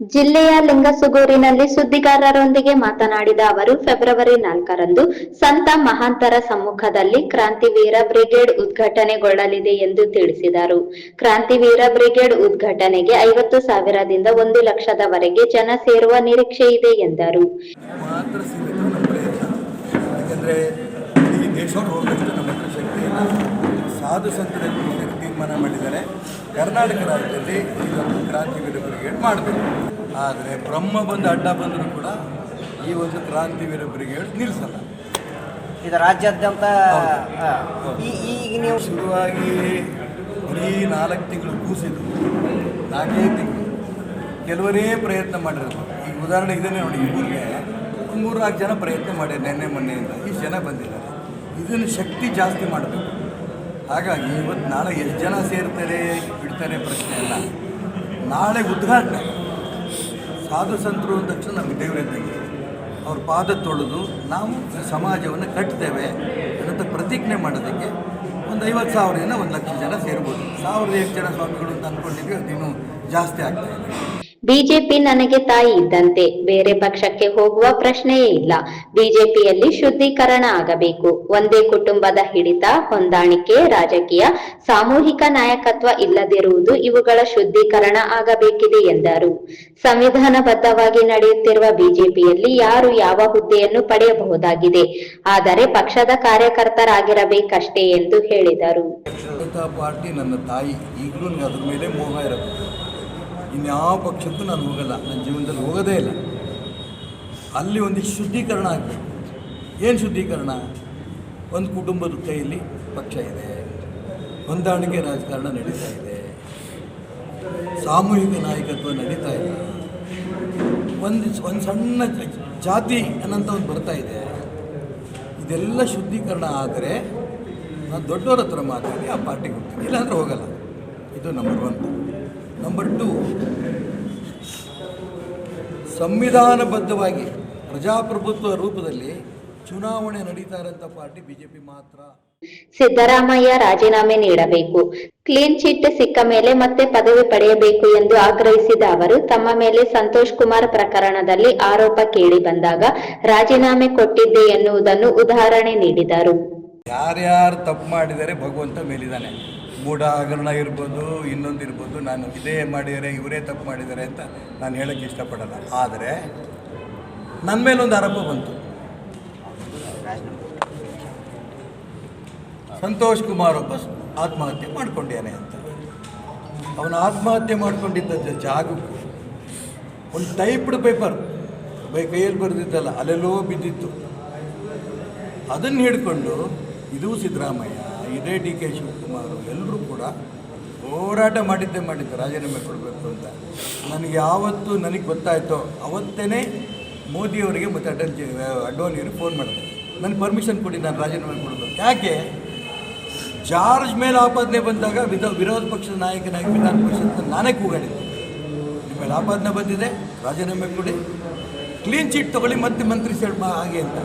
ಜಿಲ್ಲೆಯ ಲಿಂಗಸುಗೂರಿನಲ್ಲಿ ಸುದ್ದಿಗಾರರೊಂದಿಗೆ ಮಾತನಾಡಿದ ಅವರು, ಫೆಬ್ರವರಿ ನಾಲ್ಕರಂದು ಸಂತ ಮಹಾಂತರ ಸಮ್ಮುಖದಲ್ಲಿ ಕ್ರಾಂತಿವೀರ ಬ್ರಿಗೇಡ್ ಉದ್ಘಾಟನೆಗೊಳ್ಳಲಿದೆ ಎಂದು ತಿಳಿಸಿದರು. ಕ್ರಾಂತಿವೀರ ಬ್ರಿಗೇಡ್ ಉದ್ಘಾಟನೆಗೆ ಐವತ್ತು ಸಾವಿರದಿಂದ ಒಂದು ಲಕ್ಷದವರೆಗೆ ಜನ ಸೇರುವ ನಿರೀಕ್ಷೆ ಇದೆ ಎಂದರು. ಸಾಧು ಸಂತರಲ್ಲಿ ತೀರ್ಮಾನ ಮಾಡಿದ್ದಾರೆ ಕರ್ನಾಟಕ ರಾಜ್ಯದಲ್ಲಿ ಇದೊಂದು ಕ್ರಾಂತಿ ವೀರ ಬ್ರಿಗೇಡ್ ಮಾಡಬೇಕು. ಆದರೆ ಬ್ರಹ್ಮ ಬಂದು ಅಡ್ಡ ಬಂದರೂ ಕೂಡ ಈ ಒಂದು ಕ್ರಾಂತಿ ಬ್ರಿಗೇಡ್ ನಿಲ್ಲಿಸಲ್ಲ. ಇದು ರಾಜ್ಯಾದ್ಯಂತ ಈಗ ನೀವು ಶುರುವಾಗಿ ಬರೀ ನಾಲ್ಕು ತಿಂಗಳು ಕೂಸಿದ್ರು ನಾಲ್ಕೈದು ತಿಂಗಳು. ಕೆಲವರೇ ಪ್ರಯತ್ನ ಮಾಡಿರೋದು ಈಗ ಉದಾಹರಣೆ ಇದನ್ನೇ ನೋಡಿ ಇವರಿಗೆ ಊರಿಗೆ ಮೂರು ನಾಲ್ಕು ಜನ ಪ್ರಯತ್ನ ಮಾಡಿ ನಿನ್ನೆ ಮೊನ್ನೆಯಿಂದ. ಈ ಜನ ಬಂದಿದ್ದಾರೆ. ಇದನ್ನು ಶಕ್ತಿ ಜಾಸ್ತಿ ಮಾಡಬೇಕು. ಹಾಗಾಗಿ ಇವತ್ತು ನಾಳೆ ಎಷ್ಟು ಜನ ಸೇರ್ತಾರೆ ಬಿಡ್ತಾರೆ ಪ್ರಶ್ನೆ ಅಲ್ಲ ನಾಳೆ ಉದ್ಘಾಟನೆ. ಸಾಧು ಸಂತರು ಅಂದ ತಕ್ಷಣ ನಮಗೆ ಅವ್ರ ಪಾದ ತೊಳೆದು ನಾವು ಸಮಾಜವನ್ನು ಕಟ್ತೇವೆ ಅಂತ ಪ್ರತಿಜ್ಞೆ ಮಾಡೋದಕ್ಕೆ ಒಂದು ಐವತ್ತು ಸಾವಿರದಿಂದ ಒಂದು ಲಕ್ಷ ಜನ ಸೇರ್ಬೋದು. ಸಾವಿರದ ಎಷ್ಟು ಜನ ಸ್ವಾಮಿಗಳು ಅಂತ ಅಂದ್ಕೊಂಡಿದ್ವಿ ಅದು ಇನ್ನೂ ಜಾಸ್ತಿ ಆಗ್ತಾ ಇದೆ. ಬಿಜೆಪಿ ನನಗೆ ತಾಯಿ ಇದ್ದಂತೆ ಬೇರೆ ಪಕ್ಷಕ್ಕೆ ಹೋಗುವ ಪ್ರಶ್ನೆಯೇ ಇಲ್ಲ. ಬಿಜೆಪಿಯಲ್ಲಿ ಶುದ್ಧೀಕರಣ ಆಗಬೇಕು. ಒಂದೇ ಕುಟುಂಬದ ಹಿಡಿತ, ಹೊಂದಾಣಿಕೆ, ರಾಜಕೀಯ, ಸಾಮೂಹಿಕ ನಾಯಕತ್ವ ಇಲ್ಲದಿರುವುದು ಇವುಗಳ ಶುದ್ಧೀಕರಣ ಆಗಬೇಕಿದೆ ಎಂದರು. ಸಂವಿಧಾನಬದ್ಧವಾಗಿ ನಡೆಯುತ್ತಿರುವ ಬಿಜೆಪಿಯಲ್ಲಿ ಯಾರು ಯಾವ ಹುದ್ದೆಯನ್ನು ಪಡೆಯಬಹುದಾಗಿದೆ. ಆದರೆ ಪಕ್ಷದ ಕಾರ್ಯಕರ್ತರಾಗಿರಬೇಕಷ್ಟೇ ಎಂದು ಹೇಳಿದರು. ಪಾರ್ಟಿ ನನ್ನ ತಾಯಿ. ಈಗಲೂ ಮೇಲೆ ಮೋಹ ಇರುತ್ತೆ. ಇನ್ಯಾವ ಪಕ್ಷಕ್ಕೂ ನಾನು ಹೋಗಲ್ಲ. ನನ್ನ ಜೀವನದಲ್ಲಿ ಹೋಗೋದೇ ಇಲ್ಲ. ಅಲ್ಲಿ ಒಂದಿಷ್ಟು ಶುದ್ಧೀಕರಣ ಆಗಬೇಕು. ಏನು ಶುದ್ಧೀಕರಣ? ಒಂದು ಕುಟುಂಬದ ಕೈಯಲ್ಲಿ ಪಕ್ಷ ಇದೆ. ಹೊಂದಾಣಿಕೆ ರಾಜಕಾರಣ ನಡೀತಾ ಇದೆ. ಸಾಮೂಹಿಕ ನಾಯಕತ್ವ ನಡೀತಾ ಇದೆ ಒಂದು ಒಂದು ಸಣ್ಣ ಜಾತಿ ಅನ್ನಂಥ ಒಂದು ಬರ್ತಾ ಇದೆ. ಇದೆಲ್ಲ ಶುದ್ಧೀಕರಣ ಆದರೆ ನಾನು ದೊಡ್ಡವರ ಹತ್ರ ಮಾತಾಡಿ ಆ ಪಾರ್ಟಿಗೆ ಹೋಗ್ತೀನಿ. ಇಲ್ಲಾಂದ್ರೆ ಹೋಗಲ್ಲ. ಇದು ನಂಬರ್ ಒನ್ ನಂಬರ್ ಟು ಸಂವಿಧಾನಬದ್ಧವಾಗಿ ಪ್ರಜಾಪ್ರಭುತ್ವ ರೂಪದಲ್ಲಿ ಚುನಾವಣೆ ನಡೀತಾ ಇರೋಂಥ ಪಾರ್ಟಿ ಬಿಜೆಪಿ ಮಾತ್ರ. ಸಿದ್ದರಾಮಯ್ಯ ರಾಜೀನಾಮೆ ನೀಡಬೇಕು. ಕ್ಲೀನ್ ಚಿಟ್ ಸಿಕ್ಕ ಮೇಲೆ ಮತ್ತೆ ಪದವಿ ಪಡೆಯಬೇಕು ಎಂದು ಆಗ್ರಹಿಸಿದ ಅವರು ತಮ್ಮ ಮೇಲೆ ಸಂತೋಷ್ ಕುಮಾರ್ ಪ್ರಕರಣದಲ್ಲಿ ಆರೋಪ ಕೇಳಿ ಬಂದಾಗ ರಾಜೀನಾಮೆ ಕೊಟ್ಟಿದ್ದೆ ಎನ್ನುವುದನ್ನು ಉದಾಹರಣೆ ನೀಡಿದರು. ಯಾರ್ಯಾರು ತಪ್ಪು ಮಾಡಿದರೆ ಭಗವಂತ ಮೇಲಿದ್ದಾನೆ. ಮೂಢ ಹಗರಣ ಇರ್ಬೋದು, ಇನ್ನೊಂದು ಇರ್ಬೋದು, ನಾನು ಇದೇ ಮಾಡಿದರೆ, ಇವರೇ ತಪ್ಪು ಮಾಡಿದ್ದಾರೆ ಅಂತ ನಾನು ಹೇಳೋಕ್ಕೆ ಇಷ್ಟಪಡಲ್ಲ. ಆದರೆ ನನ್ನ ಮೇಲೊಂದು ಆರೋಪ ಬಂತು. ಸಂತೋಷ್ ಕುಮಾರ್ ಒಬ್ಬ ಆತ್ಮಹತ್ಯೆ ಮಾಡ್ಕೊಂಡೇನೆ ಅಂತ. ಅವನು ಆತ್ಮಹತ್ಯೆ ಮಾಡಿಕೊಂಡಿದ್ದ ಜಾಗಕ್ಕೂ. ಒಂದು ಟೈಪ್ಡ್ ಪೇಪರ್. ಬೈ ಕೈಯಲ್ಲಿ ಬರೆದಿದ್ದಲ್ಲ, ಅಲ್ಲೆಲ್ಲೋ ಬಿದ್ದಿತ್ತು. ಅದನ್ನು ಹಿಡ್ಕೊಂಡು ಇದು ಸಿದ್ದರಾಮಯ್ಯ. ಇದೇ ಡಿ ಕೆ ಶಿವಕುಮಾರ್ ಎಲ್ಲರೂ ಕೂಡ ಹೋರಾಟ ಮಾಡಿದ್ದೇ ಮಾಡಿದ್ದು ರಾಜೀನಾಮೆ ಕೊಡಬೇಕು ಅಂತ. ನನಗೆ ಯಾವತ್ತು ನನಗೆ ಗೊತ್ತಾಯ್ತೋ. ಅವತ್ತೇ ಮೋದಿಯವರಿಗೆ ಮತ್ತು ಅಟಲ್ ಜಿ ಅಡ್ವಾನಿಯವರಿಗೆ ಫೋನ್ ಮಾಡಿದೆ. ನನಗೆ ಪರ್ಮಿಷನ್ ಕೊಡಿ, ನಾನು ರಾಜೀನಾಮೆ ಕೊಡಬೇಕು. ಯಾಕೆ? ಜಾರ್ಜ್ ಮೇಲೆ ಆಪಾದನೆ ಬಂದಾಗ ವಿಧ, ವಿರೋಧ ಪಕ್ಷದ ನಾಯಕನಾಗಿ ವಿಧಾನ ಪರಿಷತ್ ನಾನೇ ಕೂಗಾಡಿದ್ದೆ. ನಿಮ್ಮ ಮೇಲೆ ಆಪಾದನೆ ಬಂದಿದೆ, ರಾಜೀನಾಮೆ ಕೊಡಿ. ಕ್ಲೀನ್ ಚೀಟ್ ತಗೊಳ್ಳಿ, ಮತ್ತೆ ಮಂತ್ರಿ ಸೇಡ್ಮಾ ಹಾಗೆ ಅಂತ.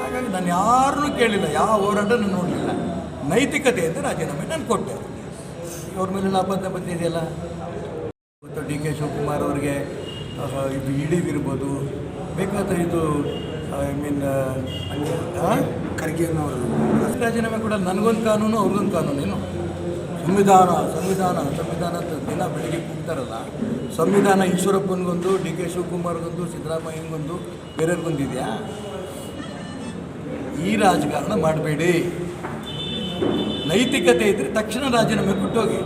ಹಾಗಾಗಿ ನಾನು ಯಾರನ್ನೂ ಕೇಳಿಲ್ಲ, ಯಾವ ಹೋರಾಟನೂ ನೋಡಿಲ್ಲ ನೋಡಲಿಲ್ಲ. ನೈತಿಕತೆಯಿಂದ ರಾಜೀನಾಮೆ ನಾನು ಕೊಟ್ಟೆ. ಇವ್ರ ಮೇಲೆ ಅಬದ್ಧ ಬಂದಿದೆಯಲ್ಲ? ಮತ್ತು ಡಿ ಕೆ ಶಿವಕುಮಾರ್ ಅವ್ರಿಗೆ ಇದು ಇಡಿದಿರ್ಬೋದು ಬೇಕಾದ ಇದು ಐ ಮೀನ್ ಖರ್ಗೆ ರಾಜೀನಾಮೆ ಕೂಡ ನನಗೊಂದು ಕಾನೂನು ಅವ್ರಿಗೊಂದು ಕಾನೂನೇನು ಸಂವಿಧಾನ ಸಂವಿಧಾನ ಸಂವಿಧಾನ ಅಂತ ದಿನ ಬೆಳಿಗ್ಗೆ ಕೂಗ್ತಾರಲ್ಲ ಸಂವಿಧಾನ ಈಶ್ವರಪ್ಪನಿಗೊಂದು ಡಿ ಕೆ ಶಿವಕುಮಾರ್ಗೊಂದು ಸಿದ್ದರಾಮಯ್ಯನಿಗೊಂದು ಬೇರೆಯವ್ರಿಗೊಂದಿದೆಯಾ? ಈ ರಾಜಕಾರಣ ಮಾಡಬೇಡಿ. ನೈತಿಕತೆ ಇದ್ದರೆ ತಕ್ಷಣ ರಾಜೀನಾಮೆ ಕೊಟ್ಟೋಗಿ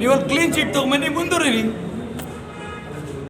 ನೀವಲ್ಲಿ ಕ್ಲೀನ್ ಚೀಟ್ ತೊಗೊಂಬನ್ನಿ ಮುಂದುವರಿರಿ.